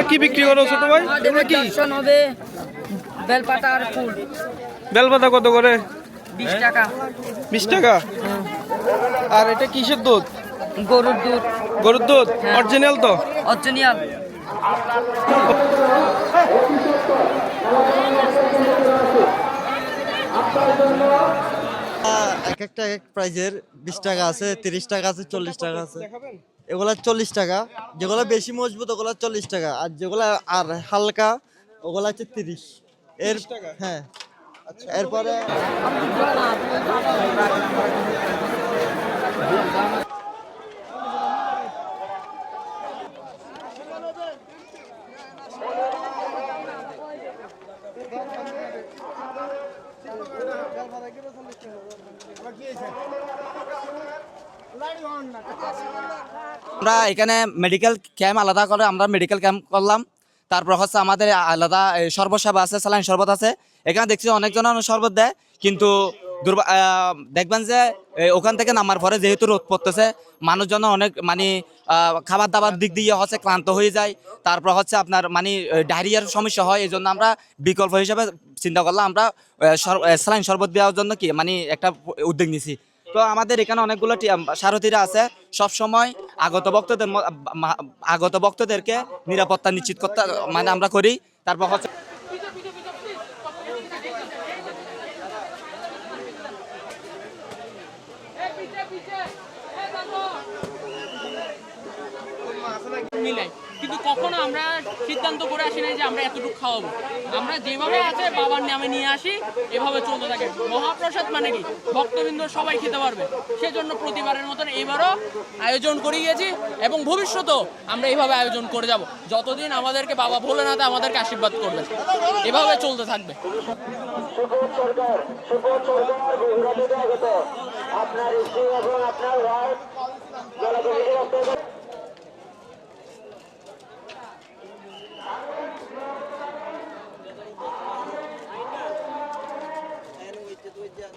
তোমরা কি বিক্রি করো ছোট ভাই? তোমরা কি? দর্শন হবে বেলপাতা আর ফুল। বেলপাতা কত করে? বিশ টাকা। বিশ টাকা? আর এটা কিসের দুধ? গরুর দুধ। গরুর দুধ? হ্যাঁ। অরিজিনাল তো? অরিজিনাল। এক একটা এক প্রাইজের বিশ টাকা আছে তিরিশ টাকা আছে চল্লিশ টাকা আছে। এগুলা চল্লিশ টাকা। যেগুলো বেশি মজবুত ওগুলো চল্লিশ টাকা। আর যেগুলো আর হালকা ওগুলো হচ্ছে তিরিশ। এর হ্যাঁ। এরপরে আমরা এখানে মেডিকেল ক্যাম্প আলাদা করে, আমরা মেডিকেল ক্যাম্প করলাম। তারপর হচ্ছে আমাদের আলাদা সর্বসেবা আছে স্যালাইন শরবত আছে। এখানে দেখছি অনেকজন শরবত দেয়, কিন্তু দেখবেন যে ওখান থেকে নামার পরে যেহেতু রোদ পড়তেছে, মানুষজন অনেক মানে খাবার দাবার দিক দিয়ে হচ্ছে ক্লান্ত হয়ে যায়। তারপর হচ্ছে আপনার মানে ডায়রিয়ার সমস্যা হয় এই জন্য আমরা বিকল্প হিসেবে চিন্তা করলাম, আমরা স্যালাইন শরবত দেওয়ার জন্য কি মানে একটা উদ্যোগ নিছি। তো আমাদের এখানে অনেকগুলো সারথীরা আছে। সব সময় আগত ভক্তদের আগত ভক্তদেরকে নিরাপত্তা নিশ্চিত করতে মানে আমরা করি। তারপর হচ্ছে মিলাই কিন্তু কখনো আমরা সিদ্ধান্ত করে আসি নাই যে আমরা এতটুকু খাওয়াবো। আমরা যেভাবে আছে বাবার নামে নিয়ে আসি, এভাবে চলতে থাকে। মহাপ্রসাদ মানে কি? ভক্তবৃন্দ সবাই খেতে পারবে। সেজন্য প্রতিবারের মতন এবারও আয়োজন করে গিয়েছি এবং ভবিষ্যতেও আমরা এইভাবে আয়োজন করে যাব। যতদিন আমাদেরকে বাবা ভোলেনাথ আমাদেরকে আশীর্বাদ করবে এভাবে চলতে থাকবে।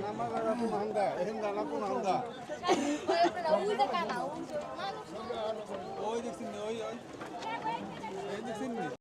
Nama kamu Mangga, eh, nama aku Mangga. Kamu udah kenal, kamu